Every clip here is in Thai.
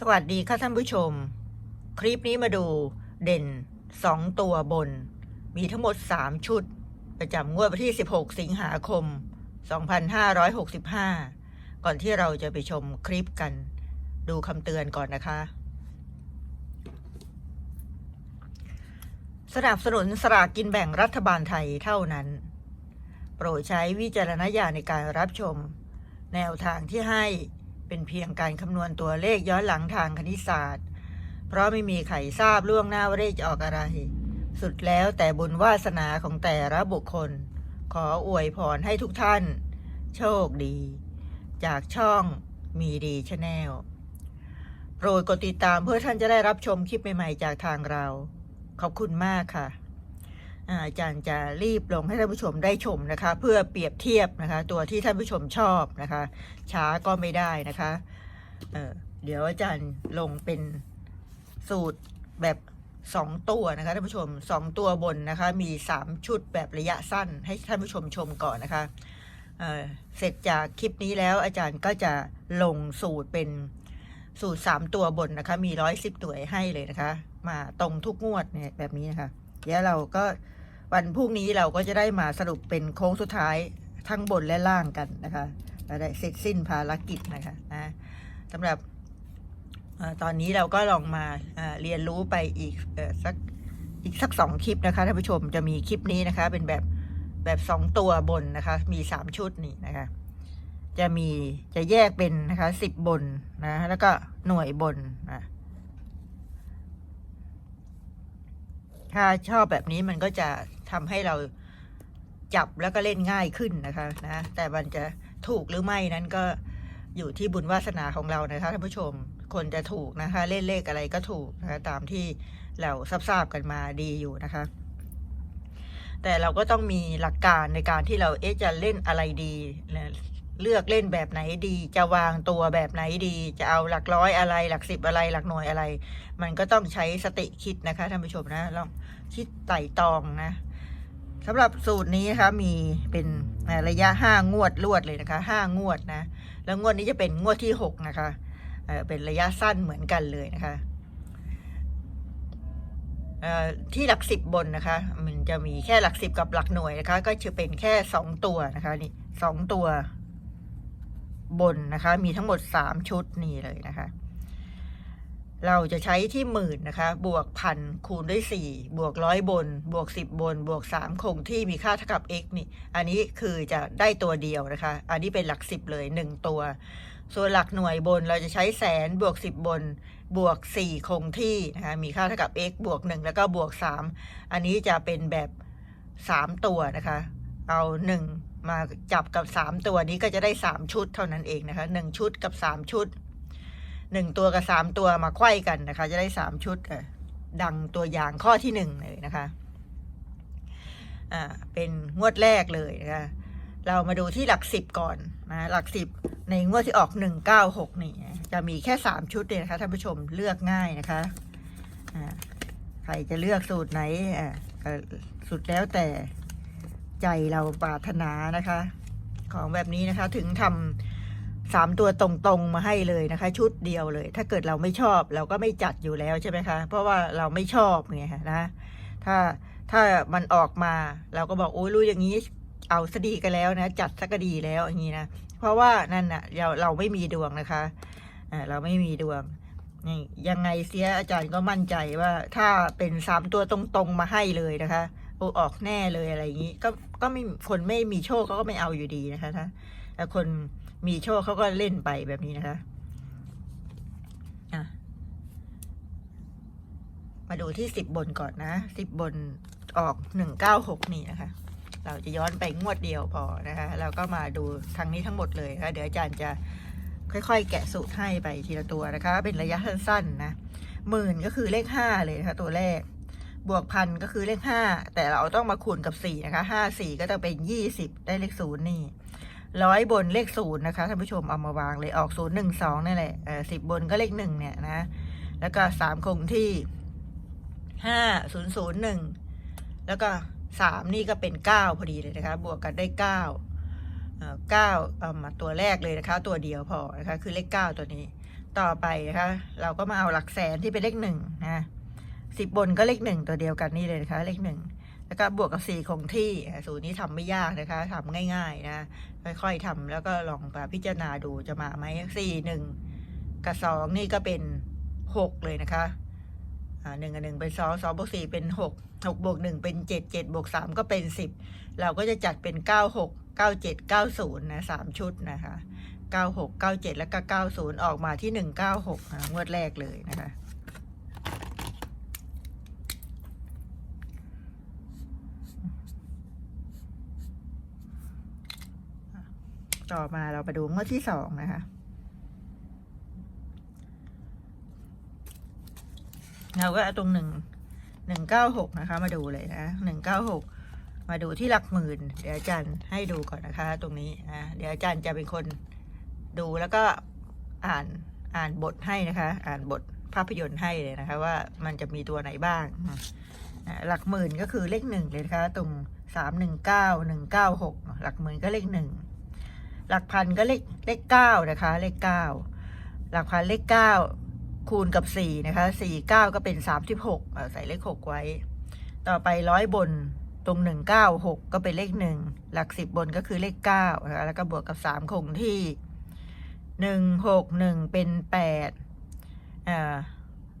สวัสดีค่ะท่านผู้ชม คลิปนี้มาดูเด่น 2 ตัวบน มีทั้งหมด 3 ชุด ประจำงวดวันที่ 16 สิงหาคม 2565 ก่อนที่เราจะไปชมคลิปกัน ดูคำเตือนก่อนนะคะ สนับสนุนสลากกินแบ่งรัฐบาลไทยเท่านั้น โปรดใช้วิจารณญาณในการรับชม แนวทางที่ให้ เป็นเพียงการคำนวณตัวเลขย้อนหลังทางคณิตศาสตร์ เพราะไม่มีใครทราบล่วงหน้าว่าเลขจะออกอะไร สุดแล้วแต่บุญวาสนาของแต่ละบุคคล ขออวยพรให้ทุกท่าน โชคดี จากช่องมีดีชาแนลโปรดกดติดตามเพื่อท่านจะได้รับชมคลิปใหม่ ๆ จากทางเรา ขอบคุณมากค่ะ อาจารย์จะรีบลงให้ท่านผู้ชมได้ชมนะคะ เพื่อเปรียบเทียบนะคะ ตัวที่ท่านผู้ชมชอบนะคะ ช้าก็ไม่ได้นะคะเเดี๋ยวอาจารย์ลงเป็นสูตรแบบสองตัวนะคะท่านผู้ชมสองตัวบนนะคะ มีสามชุดแบบระยะสั้นให้ท่านผู้ชมชมก่อนนะคะเเสร็จจากคลิปนี้แล้วอาจารย์ก็จะลงสูตรเป็นสูตรสามตัวบนนะคะ มีร้อยสิบตัวให้เลยนะคะ มาตรงทุกงวดเนี่ยแบบนี้นะคะเดี๋ยวเราก็ วันพรุ่งนี้เราก็จะได้มาสรุปเป็นโค้งสุดท้ายทั้งบนและล่างกันนะคะเราได้เสร็จสิ้นภารกิจนะคะนะสำหรับอตอนนี้เราก็ลองมาเรียนรู้ไปอีกออสักอีกสักสองคลิปนะคะท่านผู้ชมจะมีคลิปนี้นะคะ เป็นแบบแบบสองตัวบนนะคะ มีสามชุดนี่นะคะ จะมีจะแยกเป็นนะคะสิบบนนะแล้วก็หน่วยบนนะถ้าชอบแบบนี้มันก็จะ ทำให้เราจับแล้วก็เล่นง่ายขึ้นนะคะนะแต่มันจะถูกหรือไม่นั้นก็อยู่ที่บุญวาสนาของเรานะคะท่านผู้ชมคนจะถูกนะคะ เล่นเลขอะไรก็ถูกนะคะตามที่เราทราบกันมาดีอยู่นะคะ แต่เราก็ต้องมีหลักการในการที่เราเอ๊ะจะเล่นอะไรดีเลือกเล่นแบบไหนดี จะวางตัวแบบไหนดี จะเอาหลักร้อยอะไรหลักสิบอะไรหลักหน่วยอะไร มันก็ต้องใช้สติคิดนะคะท่านผู้ชมนะลองคิดไต่ตองนะ สำหรับสูตรนี้นะคะมีเป็นระยะห้างวดรวดเลยนะคะห้างวดนะ แล้วงวดนี้จะเป็นงวดที่หกนะคะเป็นระยะสั้นเหมือนกันเลยนะคะที่หลักสิบบนนะคะ มันจะมีแค่หลักสิบกับหลักหน่วยนะคะ ก็จะเป็นแค่สองตัวนะคะนี่สองตัวบนนะคะ มีทั้งหมดสามชุดนี่เลยนะคะ เราจะใช้ที่หมื่นนะคะ บวกพันคูณด้วยสี่บวกร้อยบน บวกสิบบน บวกสามคงที่มีค่าเท่ากับ x นี่ อันนี้คือจะได้ตัวเดียวนะคะ อันนี้เป็นหลักสิบเลยหนึ่งตัว ส่วนหลักหน่วยบนเราจะใช้แสนบวกสิบบน บวกสี่คงที่นะคะมีค่าเท่ากับ x บวกหนึ่งแล้วก็บวกสามอันนี้จะเป็นแบบสามตัวนะคะ เอาหนึ่งมาจับกับสามตัวนี้ก็จะได้สามชุดเท่านั้นเองนะคะหนึ่งชุดกับสามชุด หนึ่งตัวกับสามตัวมาไขว้กันนะคะ จะได้สามชุดดังตัวอย่างข้อที่หนึ่งเลยนะคะอ่าเป็นงวดแรกเลยนะคะเรามาดูที่หลักสิบก่อนนะหลักสิบในงวดที่ออกหนึ่งเก้าหกนี่จะมีแค่สามชุดเลยนะคะท่านผู้ชมเลือกง่ายนะคะอ่าใครจะเลือกสูตรไหนอ่าก็สุดแล้วแต่ใจเราปรารถนานะคะ ของแบบนี้นะคะถึงทำ สามตัวตรงๆมาให้เลยนะคะ ชุดเดียวเลย ถ้าเกิดเราไม่ชอบเราก็ไม่จัดอยู่แล้วใช่ไหมคะ เพราะว่าเราไม่ชอบไงคะนะถ้าถ้ามันออกมาเราก็บอกโอ้ยรู้อย่างนี้เอาสดีกันแล้วนะ จัดสักดีแล้วอย่างนี้นะเพราะว่านั่นน่ะเราเราไม่มีดวงนะคะอ่าเราไม่มีดวงนี่ยังไงเสียอาจารย์ก็มั่นใจว่า ถ้าเป็นสามตัวตรงๆมาให้เลยนะคะโอ้ออกแน่เลยอะไรอย่างนี้ ก็ก็ไม่คนไม่มีโชคก็ไม่เอาอยู่ดีนะคะถ้าแต่คน มีโชคเขาก็เล่นไปแบบนี้นะคะมาดูที่สิบบนก่อนนะสิบบนออกหนึ่งเก้าหกนี่นะคะ เราจะย้อนไปงวดเดียวพอนะคะแล้วก็มาดูทางนี้ทั้งหมดเลยนะคะเดี๋ยวอาจารย์จะค่อยๆ แกะสูตรให้ไปทีละตัวนะคะ เป็นระยะสั้นๆนะหมื่นก็คือเลขห้าเลยนะคะตัวแรก บวกพันก็คือเลขห้าแต่เราต้องมาคูณกับสี่นะคะห้าสี่ก็จะเป็นยี่สิบได้เลขศูนย์นี่ ร้อยบนเลขศูนย์นะคะท่านผู้ชมเอามาวางเลยออกศูนย์หนึ่งสองนี่แหละเออสิบบนก็เลขหนึ่งเนี่ยนะ แล้วก็สามคงที่ห้าศูนย์ศูนย์หนึ่งแล้วก็สามนี่ก็เป็นเก้าพอดีเลยนะคะ บวกกันได้เก้าเก้าเอามาตัวแรกเลยนะคะ ตัวเดียวพอนะคะคือเลขเก้าตัวนี้ ต่อไปนะคะเราก็มาเอาหลักแสนที่เป็นเลขหนึ่งนะสิบบนก็เลขหนึ่งตัวเดียวกันนี่เลยนะคะ เลขหนึ่ง แล้วก็บวกกับสีคงที่สูตรนี้ทำไม่ยากนะคะทำง่าย ๆ นะ ค่อยๆทำแล้วก็ลองมาพิจารณาดูจะมาไหมสี่หนึ่งกับสองนี่ก็เป็นหกเลยนะคะอ่าหนึ่งกับหนึ่งเป็นสองสองบวกสี่เป็นหกหกบวกหนึ่งเป็นเจ็ดเจ็ดบวกสามก็เป็นสิบเราก็จะจัดเป็นเก้าหกเก้าเจ็ดเก้าศูนย์นะสามชุดนะคะเก้าหกเก้าเจ็ดแล้วก็เก้าศูนย์ออกมาที่หนึ่งเก้าหกงวดแรกเลยนะคะ อมาเราไปดูงวดที่สองนะคะ เราก็เอาตรงหนึ่งหนึ่งเก้าหกนะคะ มาดูเลยนะหนึ่งเก้าหกมาดูที่หลักหมื่น เดี๋ยวอาจารย์ให้ดูก่อนนะคะ ตรงนี้นะเดี๋ยวอาจารย์จะเป็นคนดูแล้วก็อ่านอ่านบทให้นะคะ อ่านบทภาพยนตร์ให้เลยนะคะ ว่ามันจะมีตัวไหนบ้างหลักหมื่นก็คือเลขหนึ่งเลยนะคะ ตรงสามหนึ่งเก้าหนึ่งเก้าหกหลักหมื่นก็เลขหนึ่ง หลักพันก็เลขเลขเก้านะคะ เลขเก้าหลักพันเลขเก้าคูณกับสี่นะคะสี่เก้าก็เป็นสามสิบหกใส่เลขหกไว้ ต่อไปร้อยบนตรงหนึ่งเก้าหกก็เป็นเลขหนึ่งหลักสิบบนก็คือเลขเก้านะคะแล้วก็บวกกับสามคงที่หนึ่งหกหนึ่งเป็นแปดอ่า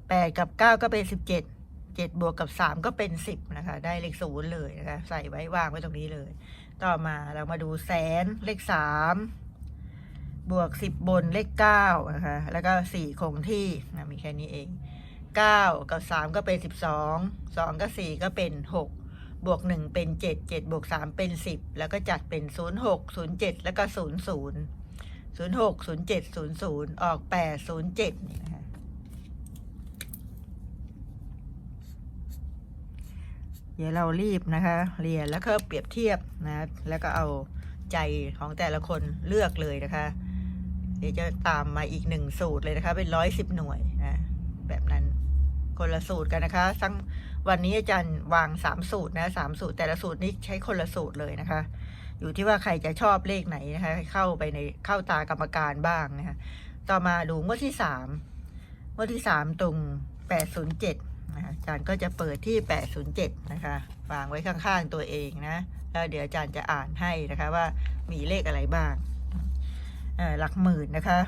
แปดกับเก้าก็เป็นสิบเจ็ดเจ็ดบวกกับสามก็เป็นสิบนะคะ ได้เลขศูนย์เลยนะคะ ใส่ไว้วางไว้ตรงนี้เลย ต่อมาเรามาดูแสนเลขสามบวกสิบบนเลขเก้านะคะแล้วก็สี่คงที่นะมีแค่นี้เองเก้ากับสามก็เป็นสิบสองสองกับสี่ก็เป็นหกบวกหนึ่งเป็นเจ็ดเจ็ดบวกสามเป็นสิบแล้วก็จัดเป็นศูนย์หกศูนย์เจ็ดแล้วก็ศูนย์ศูนย์ศูนย์หกศูนย์เจ็ดศูนย์ศูนย์ออกแปดศูนย์เจ็ดนี่นะคะ เดี๋ยวเรารีบนะคะ เรียนแล้วก็เปรียบเทียบนะ แล้วก็เอาใจของแต่ละคนเลือกเลยนะคะ เดี๋ยวจะตามมาอีกหนึ่งสูตรเลยนะคะ เป็นร้อยสิบหน่วยนะแบบนั้นคนละสูตรกันนะคะทั้งวันนี้อาจารย์วางสามสูตรนะสามสูตร แต่ละสูตรนี้ใช้คนละสูตรเลยนะคะ อยู่ที่ว่าใครจะชอบเลขไหนนะคะ เข้าไปในเข้าตากรรมการบ้างนะคะ ต่อมาดูงวดที่สามงวดที่สามตรงแปดศูนย์เจ็ด นะอาจารย์ก็จะเปิดที่แปดศูนย์เจ็ดนะคะวางไว้ข้างๆตัวเองนะแล้วเดี๋ยวอาจารย์จะอ่านให้นะคะว่ามีเลขอะไรบ้างหลักหมื่นนะคะ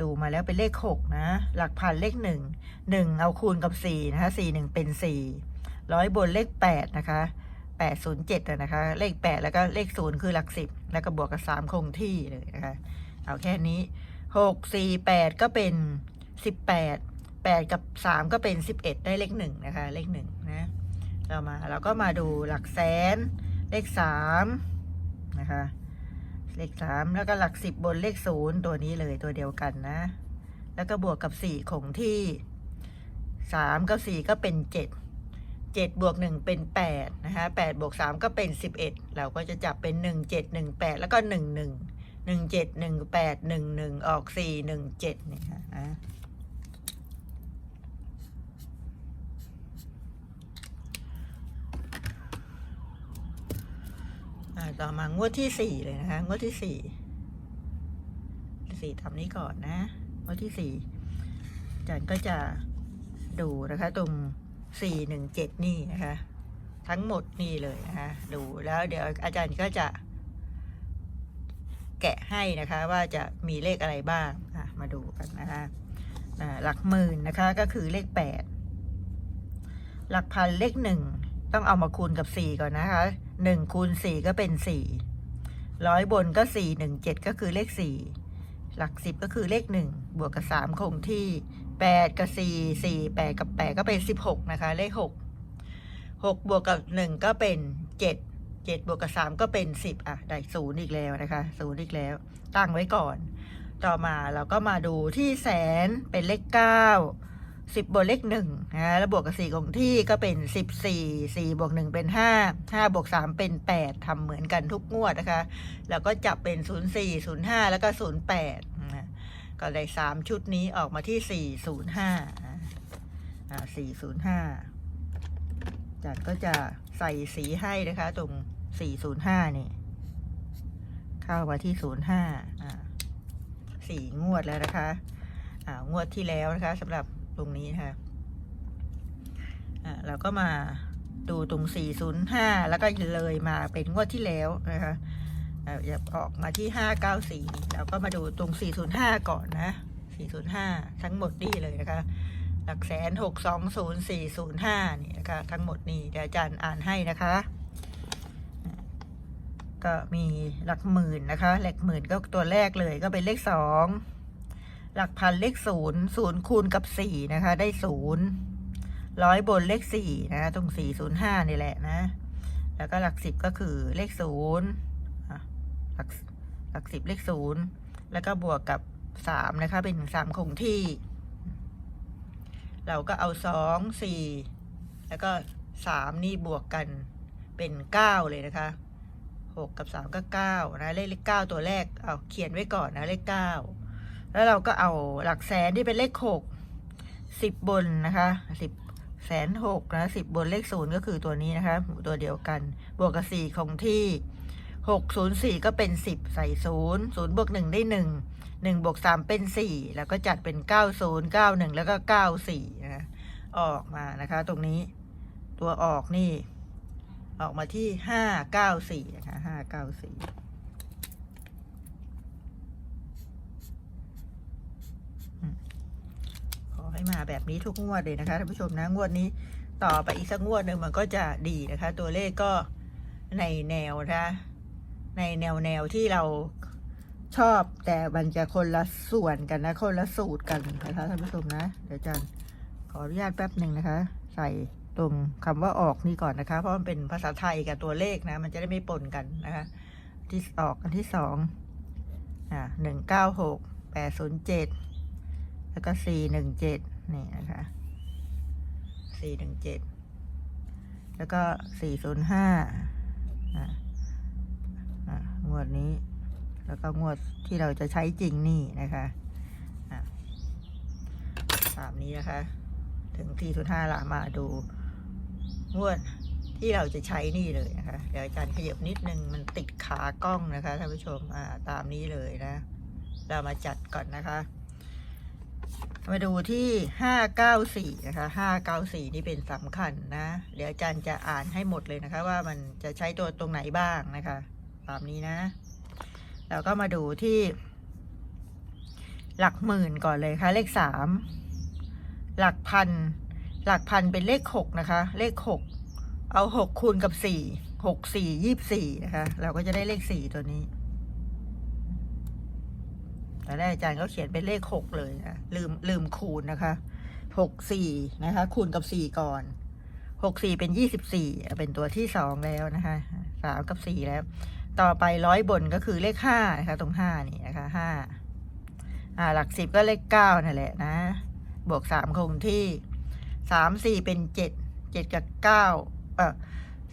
ดูมาแล้วเป็นเลขหกนะ หลักพันเลขหนึ่งหนึ่งเอาคูณกับสี่นะคะสี่หนึ่งเป็นสี่ร้อยบนเลขแปดนะคะแปดศูนย์เจ็ดนะคะ เลขแปดแล้วก็เลขศูนย์คือหลักสิบแล้วก็บวกกับสามคงที่เลยนะคะ เอาแค่นี้หกสี่แปดก็เป็นสิ บแปดกับสามก็เป็นสิบเอ็ดได้เลขหนึ่งนะคะ เลขหนึ่งนะเรามาเราก็มาดูหลักแสนเลขสามนะคะ เลขสามแล้วก็หลักสิบบนเลขศูนย์ตัวนี้เลยตัวเดียวกันนะ แล้วก็บวกกับสี่คงที่สามกับสี่ก็เป็นเจ็ดเจ็ดบวกหนึ่งเป็นแปดนะคะแปดบวกสามก็เป็นสิบเอ็ดเราก็จะจับเป็นหนึ่งเจ็ดหนึ่งแปดแล้วก็หนึ่งหนึ่งหนึ่งเจ็ดหนึ่งแปดหนึ่งหนึ่งออกสี่หนึ่งเจ็ดนี่ค่ะนะ อ่า ต่อมางวดที่สี่เลยนะคะ งวดที่สี่สี่ทำนี้ก่อนนะ งวดที่สี่อาจารย์ก็จะดูนะคะตรงสี่หนึ่งเจ็ดนี่นะคะ ทั้งหมดนี่เลยนะคะดูแล้วเดี๋ยวอาจารย์ก็จะ แกะให้นะคะว่าจะมีเลขอะไรบ้างมาดูกันนะคะหลักหมื่นนะคะก็คือเลขแปดหลักพันเลขหนึ่งต้องเอามาคูณกับสี่ก่อนนะคะ หนึ่งคูณสี่ก็เป็นสี่ร้อยบนก็สี่หนึ่งเจ็ดก็คือเลขสี่หลักสิบก็คือเลขหนึ่งบวกกับสามคงที่แปดกับสี่สี่แปดกับแปดก็เป็นสิบหกนะคะ เลขหกหกบวกกับหนึ่งก็เป็นเจ็ดเจ็ดบวกกับสามก็เป็นสิบอะได้ศูนย์อีกแล้วนะคะศูนย์อีกแล้ว ตั้งไว้ก่อน ต่อมาเราก็มาดูที่แสนเป็นเลขเก้า สิบบวกเลขหนึ่งนะแล้วบวกกับสี่ของที่ก็เป็นสิบสี่สี่บวกหนึ่งเป็นห้าห้าบวกสามเป็นแปดทำเหมือนกันทุกงวดนะคะ แล้วก็จับเป็นศูนย์สี่ศูนย์ห้าแล้วก็ศูนย์แปดนะก็ได้สามชุดนี้ออกมาที่สี่ศูนย์ห้าอ่าสี่ศูนย์ห้าจัดก็จะใส่สีให้นะคะ ตรงสี่ศูนย์ห้านี่ เข้ามาที่ศูนย์ห้าอ่าสี่งวดแล้วนะคะ อ่างวดที่แล้วนะคะสำหรับ ตรงนี้นะคะอ่าเราก็มาดูตรง 405 แล้วก็เลยมาเป็นงวดที่แล้วนะคะอ่าอย่าออกมาที่ 594เราก็มาดูตรง 405 ก่อนนะ 405 ทั้งหมดนี่เลยนะคะ หลักแสนหกสองศูนย์สี่ศูนย์ห้านี่นะคะ ทั้งหมดนี่เดี๋ยวอาจารย์อ่านให้นะคะ ก็มีหลักหมื่นนะคะ หลักหมื่นก็ตัวแรกเลยก็เป็นเลขสอง หลักพันเลขศูนย์ศูนย์คูณกับสี่นะคะ ได้ศูนย์ร้อยบนเลขสี่นะตรงสี่ศูนย์ห้านี่แหละนะ แล้วก็หลักสิบก็คือเลขศูนย์หลักหลักสิบเลขศูนย์แล้วก็บวกกับสามนะคะ เป็นสามคงที่ เราก็เอาสองสี่แล้วก็สามนี่บวกกันเป็นเก้าเลยนะคะหกกับสามก็เก้านะเลขเลขเก้าตัวแรกเอาเขียนไว้ก่อนนะเลขเก้า แล้วเราก็เอาหลักแสนที่เป็นเลขหกสิบบนนะคะสิบแสนหกนะสิบบนเลขศูนย์ก็คือตัวนี้นะคะ ตัวเดียวกัน บวกกับสี่คงที่หกศูนย์สี่ก็เป็นสิบใส่ศูนย์ศูนย์บวกหนึ่งได้หนึ่งหนึ่งบวกสามเป็นสี่แล้วก็จัดเป็นเก้าศูนย์เก้าหนึ่งแล้วก็เก้าสี่นะออกมานะคะ ตรงนี้ตัวออกนี่ ออกมาที่ห้าเก้าสี่นะคะห้าเก้าสี่ขอ ให้มาแบบนี้ทุกงวดเลยนะคะท่านผู้ชมนะงวดนี้ต่อไปอีกสักงวดหนึ่งมันก็จะดีนะคะ ตัวเลขก็ในแนวนะคะในแนวแนวที่เราชอบแต่มันจะคนละส่วนกันนะ คนละสูตรกันนะคะท่านผู้ชมนะเดี๋ยวอาจันขออนุญาตแป๊บหนึ่งนะคะ ใส่ตรงคำว่าออกนี่ก่อนนะคะ เพราะมันเป็นภาษาไทยกับตัวเลขนะ มันจะได้ไม่ปนกันนะคะ ที่ออกอันที่สองอ่าหนึ่งเก้าหกแปดศูนย์เจ็ด แล้วก็สี่หนึ่งเจ็ดนี่นะคะสี่หนึ่งเจ็ดแล้วก็สี่ศูนย์ห้าอ่าอ่างวดนี้ แล้วก็งวดที่เราจะใช้จริงนี่นะคะอะตามนี้นะคะ ถึงที่ทุนห้าละมาดู งวดที่เราจะใช้นี่เลยนะคะ เดี๋ยวอาจารย์ขยับนิดนึง มันติดขากล้องนะคะท่านผู้ชม อ่า ตามนี้เลยนะ เรามาจัดก่อนนะคะ มาดูที่ห้าเก้าสี่นะคะห้าเก้าสี่นี่เป็นสำคัญนะ เดี๋ยวอาจารย์จะอ่านให้หมดเลยนะคะ ว่ามันจะใช้ตัวตรงไหนบ้างนะคะ ตามนี้นะเราก็มาดูที่ หลักหมื่นก่อนเลยค่ะ เลขสามหลักพัน หลักพันเป็นเลขหกนะคะ เลขหกเอาหกคูณกับสี่หกสี่ยี่สี่นะคะ เราก็จะได้เลขสี่ตัวนี้ ตอนแรกอาจารย์ก็เขียนเป็นเลขหกเลยนะลืมลืมคูณนะคะหกสี่นะคะ คูณกับสี่ก่อนหกสี่เป็นยี่สิบสี่เป็นตัวที่สองแล้วนะคะสามกับสี่แล้ว ต่อไปร้อยบนก็คือเลขห้านะคะ ตรงห้านี่นะคะห้าอ่าหลักสิบก็เลขเก้านั่นแหละนะ บวกสามคงที่สามสี่เป็นเจ็ดเจ็ดกับเก้าเออ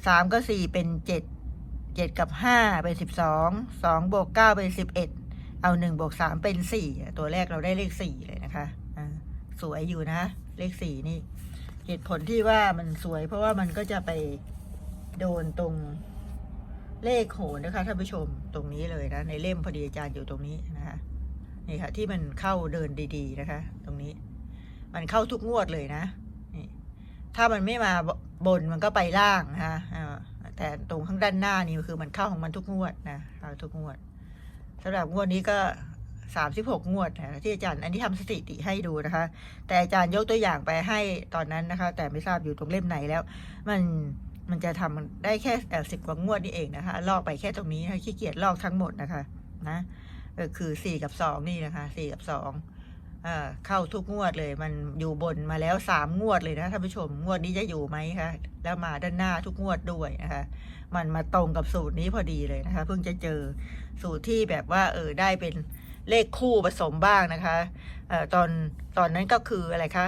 สามก็สี่เป็นเจ็ดเจ็ดกับห้าเป็นสิบสองสองบวกเก้าเป็นสิบเอ็ด เอาหนึ่งบวกสามเป็นสี่ตัวแรกเราได้เลขสี่เลยนะคะสวยอยู่นะ เลขสี่นี่ เหตุผลที่ว่ามันสวย เพราะว่ามันก็จะไปโดนตรงเลขโหนนะคะท่านผู้ชมตรงนี้เลยนะ ในเล่มพอดีอาจารย์อยู่ตรงนี้นะคะนี่ค่ะ ที่มันเข้าเดินดีๆนะคะ ตรงนี้ มันเข้าทุกงวดเลยนะนี่ถ้ามันไม่มาบนมันก็ไปล่างนะคะแต่ตรงข้างด้านหน้านี่คือมันเข้าของมันทุกงวดนะเข้าทุกงวด สำหรับงวดนี้ก็สามสิบหกงวดนะที่อาจารย์อันนี้ทำสถิติให้ดูนะคะ แต่อาจารย์ยกตัวอย่างไปให้ตอนนั้นนะคะ แต่ไม่ทราบอยู่ตรงเล่มไหนแล้ว มันมันจะทำได้แค่สิบกว่างวดนี่เองนะคะ ลอกไปแค่ตรงนี้นะขี้เกียจลอกทั้งหมดนะคะ นะเออคือสี่กับสองนี่นะคะสี่กับสองเข้าทุกงวดเลย มันอยู่บนมาแล้วสามงวดเลยนะท่านผู้ชมงวดนี้จะอยู่ไหมคะแล้วมาด้านหน้าทุกงวดด้วยนะคะ มันมาตรงกับสูตรนี้พอดีเลยนะคะ เพิ่งจะเจอสูตรที่แบบว่าเออได้เป็นเลขคู่ผสมบ้างนะคะเออตอนตอนนั้นก็คืออะไรคะ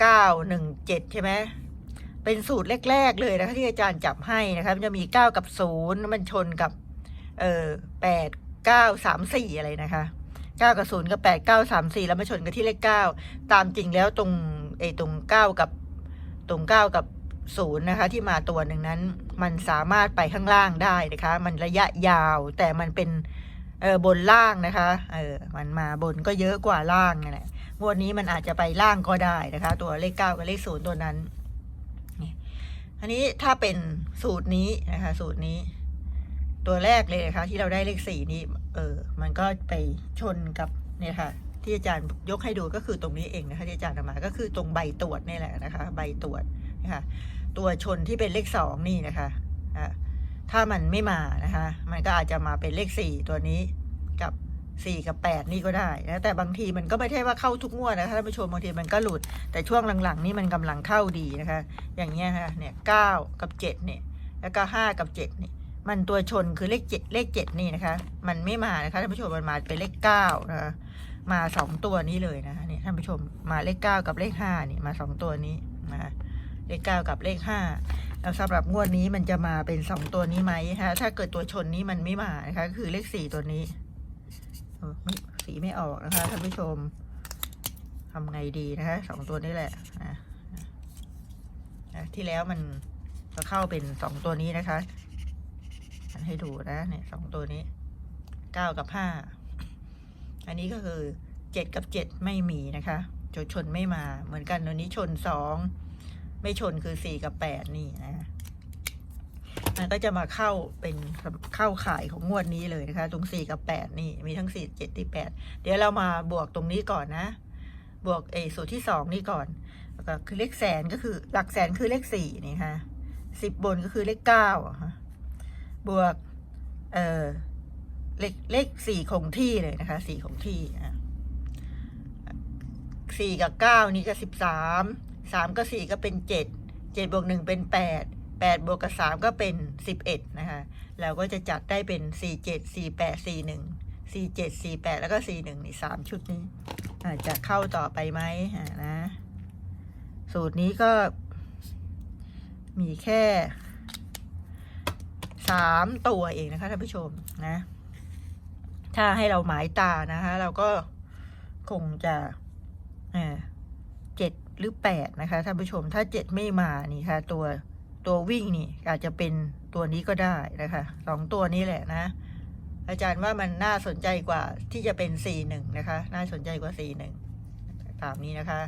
เก้าหนึ่งเจ็ดใช่ไหมเป็นสูตรแรก ๆ เลยนะคะที่อาจารย์จับให้นะคะมันจะมีเก้ากับศูนย์มันชนกับเออแปดเก้าสามสี่อะไรนะคะเก้ากับศูนย์กับแปดเก้าสามสี่แล้วมาชนกันที่เลขเก้าตามจริงแล้วตรงไอ้ตรงเก้ากับตรงเก้ากับ ศูนย์นะคะที่มาตัวหนึ่งนั้น มันสามารถไปข้างล่างได้นะคะ มันระยะยาวแต่มันเป็นเออบนล่างนะคะเออมันมาบนก็เยอะกว่าล่างนั่นแหละงวดนี้มันอาจจะไปล่างก็ได้นะคะ ตัวเลขเก้ากับเลขศูนย์ตัวนั้นอันนี้ถ้าเป็นสูตรนี้นะคะ สูตรนี้ ตัวแรกเลยนะคะ ที่เราได้เลขสี่นี้ เออ มันก็ไปชนกับเนี่ยค่ะ ที่อาจารย์ยกให้ดูก็คือตรงนี้เองนะคะที่อาจารย์เอามาก็คือตรงใบตรวจนี่แหละนะคะ ใบตรวจ นะคะตัวชนที่เป็นเลขสองนี่นะคะถ้ามันไม่มานะคะ มันก็อาจจะมาเป็นเลขสี่ตัวนี้กับสี่กับแปดนี่ก็ได้นะแต่บางทีมันก็ไม่ใช่ว่าเข้าทุกงวดนะคะท่านผู้ชมบางทีมันก็หลุด แต่ช่วงหลังๆ นี่มันกำลังเข้าดีนะคะ อย่างเงี้ยค่ะเนี่ยเก้ากับเจ็ดเนี่ย แล้วก็ห้ากับเจ็ดเนี่ยมันตัวชนคือเลขเจ็ดเลขเจ็ดนี่นะคะ มันไม่มานะคะท่านผู้ชมมันมาเป็นเลขเก้านะคะมาสองตัวนี้เลยนะคะเนี่ยท่านผู้ชมมาเลขเก้ากับเลขห้านี่มาสองตัวนี้นะคะ เลขเก้ากับเลขห้าแล้วสำหรับงวดนี้มันจะมาเป็นสองตัวนี้ไหมคะถ้าเกิดตัวชนนี้มันไม่มานะคะคือเลขสี่ตัวนี้สีไม่ออกนะคะท่านผู้ชมทำไงดีนะคะสองตัวนี้แหละนะที่แล้วมันก็เข้าเป็นสองตัวนี้นะคะให้ดูนะเนี่ยสองตัวนี้เก้ากับห้าอันนี้ก็คือเจ็ดกับเจ็ดไม่มีนะคะจนชนไม่มาเหมือนกันตัวนี้ชนสอง ไม่ชนคือสี่กับแปดนี่นะมันก็จะมาเข้าเป็นเข้าขายของงวดนี้เลยนะคะ ตรงสี่กับแปดนี่มีทั้งสี่เจ็ดที่แปดเดี๋ยวเรามาบวกตรงนี้ก่อนนะ บวกเอสูตรที่สองนี่ก่อนแล้วก็คือเลขแสนก็คือหลักแสนคือเลขสี่นี่ค่ะสิบบนก็คือเลขเก้าบวกเออเลขเลขสี่คงที่เลยนะคะสี่คงที่อะสี่กับเก้านี่ก็สิบสาม สามกับสี่ก็เป็นเจ็ดเจ็ดบวกหนึ่งเป็นแปดแปดบวกกับสามก็เป็นสิบเอ็ดนะคะเราก็จะจัดได้เป็นสี่เจ็ดสี่แปดสี่หนึ่งสี่เจ็ดสี่แปดแล้วก็สี่หนึ่งนี่สามชุดนี้อาจะเข้าต่อไปไหมนะ สูตรนี้ก็ มีแค่สามตัวเองนะคะท่านผู้ชมนะ ถ้าให้เราหมายตานะคะ เราก็คงจะเจ็ด หรือแปดนะคะท่านผู้ชมถ้าเจ็ดไม่มานี่ค่ะ ตัวตัววิ่งนี่อาจจะเป็นตัวนี้ก็ได้นะคะสองตัวนี้แหละนะ อาจารย์ว่ามันน่าสนใจกว่าที่จะเป็นสี่หนึ่งนะคะ น่าสนใจกว่าสี่หนึ่งตามนี้นะคะ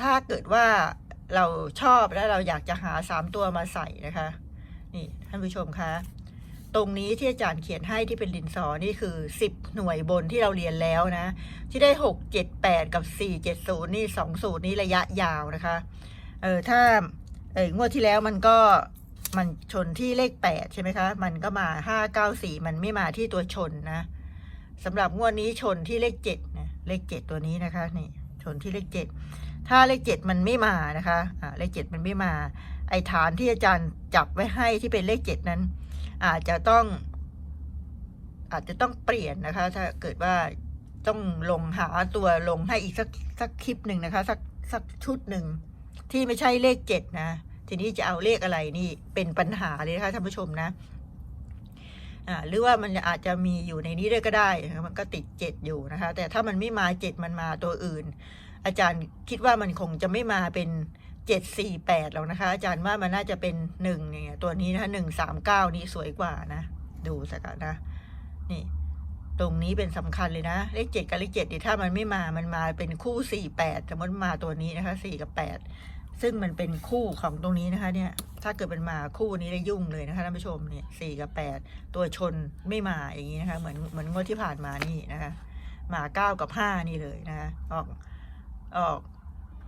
ถ้าเกิดว่าเราชอบแล้วเราอยากจะหาสามตัวมาใส่นะคะ นี่ท่านผู้ชมคะ ตรงนี้ที่อาจารย์เขียนให้ที่เป็นดินสอนี่คือสิบหน่วยบนที่เราเรียนแล้วนะ ที่ได้หกเจ็ดแปดกับสี่เจ็ดศูนย์นี่สองสูตรนี้ระยะยาวนะคะ เออถ้าเอองวดที่แล้วมันก็มันชนที่เลขแปดใช่ไหมคะ มันก็มาห้าเก้าสี่มันไม่มาที่ตัวชนนะสำหรับงวดนี้ชนที่เลขเจ็ดนะเลขเจ็ดตัวนี้นะคะนี่ชนที่เลขเจ็ดถ้าเลขเจ็ดมันไม่มานะคะอ่าเลขเจ็ดมันไม่มา ไอฐานที่อาจารย์จับไว้ให้ที่เป็นเลขเจ็ดนั้น อาจจะต้อง อาจจะต้องเปลี่ยนนะคะ ถ้าเกิดว่าต้องลงหาตัวลงให้อีกสักสักคลิปหนึ่งนะคะ สักสักชุดหนึ่งที่ไม่ใช่เลขเจ็ดนะ ทีนี้จะเอาเลขอะไรนี่เป็นปัญหาเลยนะคะท่านผู้ชมนะหรือว่ามันอาจจะมีอยู่ในนี้ด้วยก็ได้ มันก็ติดเจ็ดอยู่นะคะ แต่ถ้ามันไม่มาเจ็ดมันมาตัวอื่น อาจารย์คิดว่ามันคงจะไม่มาเป็น เจ็ดสี่แปดแล้วนะคะ อาจารย์ว่ามันน่าจะเป็นหนึ่งเนี่ยตัวนี้นะคะหนึ่งสามเก้านี้สวยกว่านะ ดูสักนะ นี่ ตรงนี้เป็นสำคัญเลยนะ เลขเจ็ดกับเลขเจ็ดดิถ้ามันไม่มามันมาเป็นคู่สี่แปดสมมติมาตัวนี้นะคะสี่กับแปดซึ่งมันเป็นคู่ของตรงนี้นะคะ เนี่ย ถ้าเกิดเป็นมาคู่นี้ได้ยุ่งเลยนะคะท่านผู้ชมเนี่ยสี่กับแปดตัวชนไม่มาอย่างนี้นะคะ เหมือนเหมือนงวดที่ผ่านมานี่นะคะมาเก้ากับห้านี่เลยนะคะออกออก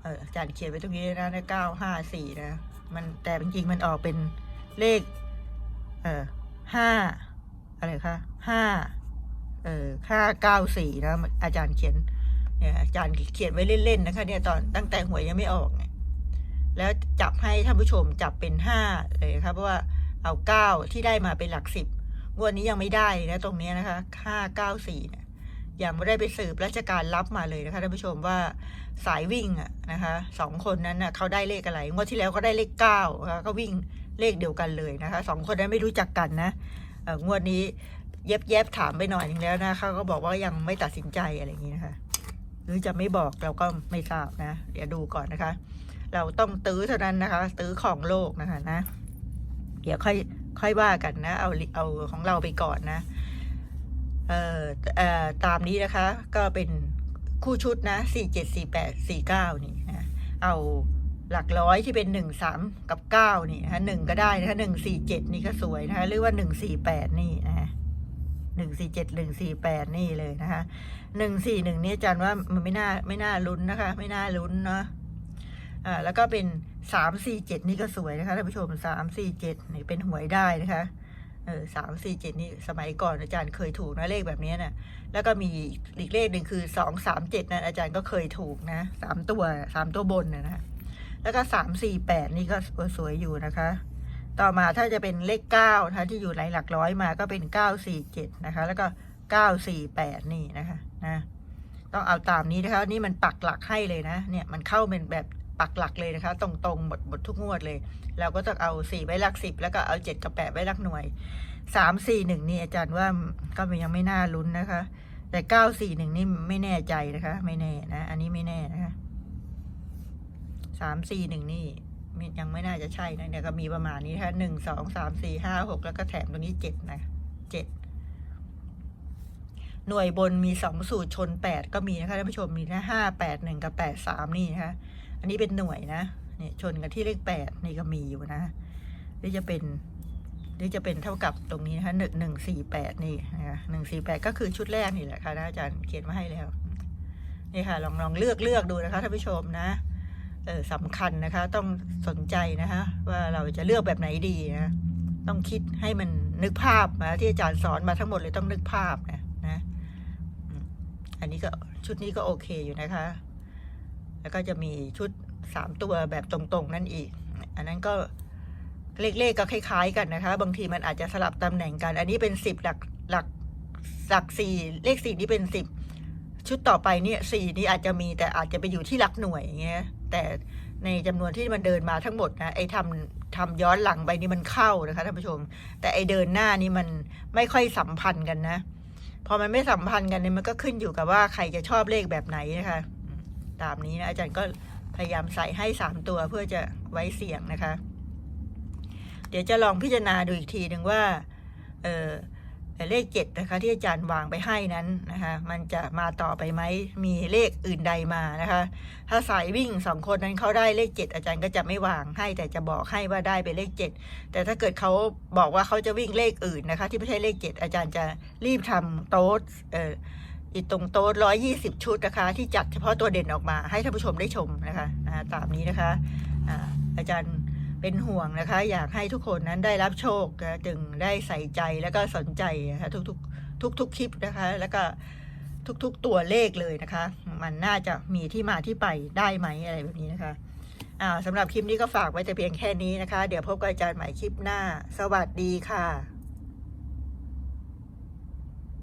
เอออาจารย์เขียนไว้ตรงนี้นะในเก้าห้าสี่นะ มันแต่จริงๆมันออกเป็นเลข เออห้าอะไรคะห้าเออห้าเก้าสี่นะ อาจารย์เขียน เนี่ย อาจารย์เขียนไว้เล่นๆนะคะ เนี่ยตอนตั้งแต่หวยยังไม่ออกเนี่ยแล้วจับให้ท่านผู้ชมจับเป็นห้าเลยครับเพราะว่าเอาเก้าที่ได้มาเป็นหลักสิบงวดนี้ยังไม่ได้นะตรงนี้นะคะห้าเก้าสี่เนี่ย ยังไม่ได้ไปสืบราชการรับมาเลยนะคะท่านผู้ชมว่าสายวิ่งอะนะคะสองคนนั้นน่ะเขาได้เลขอะไรงวดที่แล้วเขาได้เลขเก้าก็วิ่งเลขเดียวกันเลยนะคะสองคนนั้นไม่รู้จักกันนะเองวดนี้เย็บเย็บถามไปหน่อยนึงแล้วนะเขาก็บอกว่ายังไม่ตัดสินใจอะไรอย่างนี้นะคะ หรือจะไม่บอกเราก็ไม่ทราบนะเดี๋ยวดูก่อนนะคะ เราต้องตื้อเท่านั้นนะคะ ตื้อของโลกนะคะนะ เดี๋ยวค่อยค่อยว่ากันนะ เอาเอาของเราไปก่อนนะ ตามนี้นะคะ ก็เป็นคู่ชุดนะสี่เจ็ดสี่แปดสี่เก้านี่นะ เอาหลักร้อยที่เป็นหนึ่งสามกับเก้านี่นะคะหนึ่งก็ได้นะคะหนึ่งสี่เจ็ดนี่ก็สวยนะคะ หรือว่าหนึ่งสี่แปดนี่นะหนึ่งสี่เจ็ดหนึ่งสี่แปดนี่เลยนะคะหนึ่งสี่หนึ่งนี่อาจารย์ว่ามันไม่น่าไม่น่าลุ้นนะคะ ไม่น่าลุ้นเนาะอ่าแล้วก็เป็นสามสี่เจ็ดนี่ก็สวยนะคะท่านผู้ชมสามสี่เจ็ดนี่เป็นหวยได้นะคะ ออสามสี่เจ็ดนี่สมัยก่อนอาจารย์เคยถูกนะเลขแบบนี้นะ่ะ แล้วก็มีอีกเลขหนึ่งคือสองสามเจ็ดนะอาจารย์ก็เคยถูกนะสามตัวสามตัวบนนะนะแล้วก็สามสี่แปดนี่ก็สวยอยู่นะคะ ต่อมาถ้าจะเป็นเลขเก้านะคะที่อยู่ในหลักร้อยมาก็เป็นเก้าสี่เจ็ดนะคะ แล้วก็เก้าสี่แปดนี่นะคะนะต้องเอาตามนี้นะคะ นี่มันปักหลักให้เลยนะ เนี่ยมันเข้าเป็นแบบ ปักหลักเลยนะคะ ตรงๆหมดหมดทุกงวดเลย เราก็ต้องเอาสี่ไว้หลักสิบแล้วก็เอาเจ็ดกับแปดไว้หลักหน่วยสามสี่หนึ่งนี่อาจารย์ว่าก็ยังไม่น่าลุ้นนะคะ แต่เก้าสี่หนึ่งนี่ไม่แน่ใจนะคะ ไม่แน่นะ อันนี้ไม่แน่นะคะสามสี่หนึ่งนี่ยังไม่น่าจะใช่นะเนี่ยก็มีประมาณนี้นะคะหนึ่งสองสามสี่ห้าหกแล้วก็แถมตรงนี้เจ็ดนะเจ็ดหน่วยบนมีสองสูตรชนแปดก็มีนะคะท่านผู้ชมมีนะห้าแปดหนึ่งกับแปดสามนี่นะคะ อันนี้เป็นหน่วยนะเนี่ยชนกันที่เลขแปดนี่ก็มีอยู่นะหรือจะเป็นหรือจะเป็นเท่ากับตรงนี้นะคะหนึ่งหนึ่งสี่แปดนี่นะคะหนึ่งสี่แปดก็คือชุดแรกนี่แหละค่ะนะอาจารย์เขียนมาให้แล้วนี่ค่ะลองลองเลือกเลือกดูนะคะท่านผู้ชมนะเออสำคัญนะคะ ต้องสนใจนะคะ ว่าเราจะเลือกแบบไหนดีนะต้องคิดให้มันนึกภาพนะที่อาจารย์สอนมาทั้งหมดเลยต้องนึกภาพนะนะ อันนี้ก็ชุดนี้ก็โอเคอยู่นะคะ แล้วก็จะมีชุดสามตัวแบบตรงๆนั่นอีก อันนั้นก็เลขๆก็คล้าย ๆ กันนะคะ บางทีมันอาจจะสลับตำแหน่งกัน อันนี้เป็นสิบหลักหลักหลักสี่เลขสี่นี่เป็นสิบชุดต่อไปเนี่ยสี่นี่อาจจะมีแต่อาจจะไปอยู่ที่หลักหน่วยอย่างเงี้ยแต่ในจำนวนที่มันเดินมาทั้งหมดนะไอ้ทำทำย้อนหลังไปนี่มันเข้านะคะท่านผู้ชม แต่ไอ้เดินหน้านี่มันไม่ค่อยสัมพันธ์กันนะพอมันไม่สัมพันธ์กันเนี่ยมันก็ขึ้นอยู่กับว่าใครจะชอบเลขแบบไหนนะคะ ตามนี้นะอาจารย์ก็พยายามใส่ให้สามตัวเพื่อจะไว้เสี่ยงนะคะ เดี๋ยวจะลองพิจารณาดูอีกทีหนึ่งว่าเออเลขเจ็ดนะคะ ที่อาจารย์วางไปให้นั้นนะคะ มันจะมาต่อไปไหมมีเลขอื่นใดมานะคะ ถ้าสายวิ่งสองคนนั้นเขาได้เลขเจ็ดอาจารย์ก็จะไม่วางให้ แต่จะบอกให้ว่าได้เป็นเลขเจ็ดแต่ถ้าเกิดเขาบอกว่าเขาจะวิ่งเลขอื่นนะคะ ที่ไม่ใช่เลขเจ็ดอาจารย์จะรีบทำโต๊ดเออ อีกตรงโต๊ะร้อยยี่สิบชุดนะคะ ที่จัดเฉพาะตัวเด่นออกมา ให้ท่านผู้ชมได้ชมนะคะนะตามนี้นะคะอาจารย์เป็นห่วงนะคะ อยากให้ทุกคนนั้นได้รับโชคจึงได้ใส่ใจแล้วก็สนใจนะคะทุกๆทุกๆคลิปนะคะ แล้วก็ทุกๆตัวเลขเลยนะคะ มันน่าจะมีที่มาที่ไปได้ไหมอะไรแบบนี้นะคะอ่าสำหรับคลิปนี้ก็ฝากไว้แต่เพียงแค่นี้นะคะ เดี๋ยวพบกับอาจารย์ใหม่คลิปหน้า สวัสดีค่ะ